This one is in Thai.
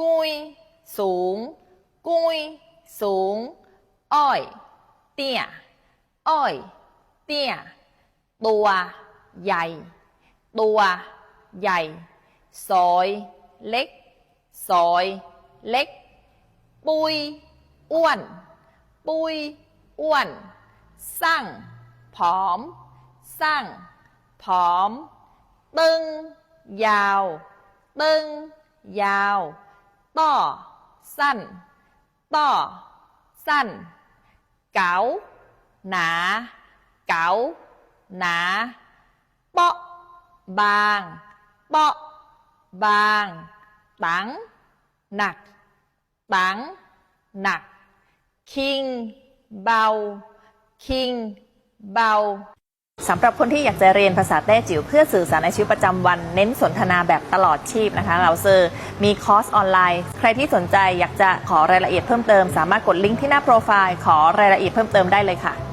กุ้ยสูง กุ้ยสูง อ้อย เตี้ย อ้อย เตี้ย ตัวใหญ่ ตัวใหญ่ ซอยเล็ก ซอยเล็ก ปุยอ้วน ปุยอ้วน สร้างผอม สร้างผอม ตึง ยาว ตึง ยาว ต้อสั้นต้อสั้น เก๋า หนา เก๋า หนา เปาะ บาง เปาะ บาง ตัง หนัก ตัง หนัก คิง เบา คิง เบา สำหรับคนที่อยากจะเรียนภาษาแต้จิ๋วเพื่อสื่อสารในชีวิตประจำวัน เน้นสนทนาแบบตลอดชีพนะคะ เราเซอร์มีคอร์สออนไลน์ ใครที่สนใจอยากจะขอรายละเอียดเพิ่มเติม สามารถกดลิงก์ที่หน้าโปรไฟล์ขอรายละเอียดเพิ่มเติมได้เลยค่ะ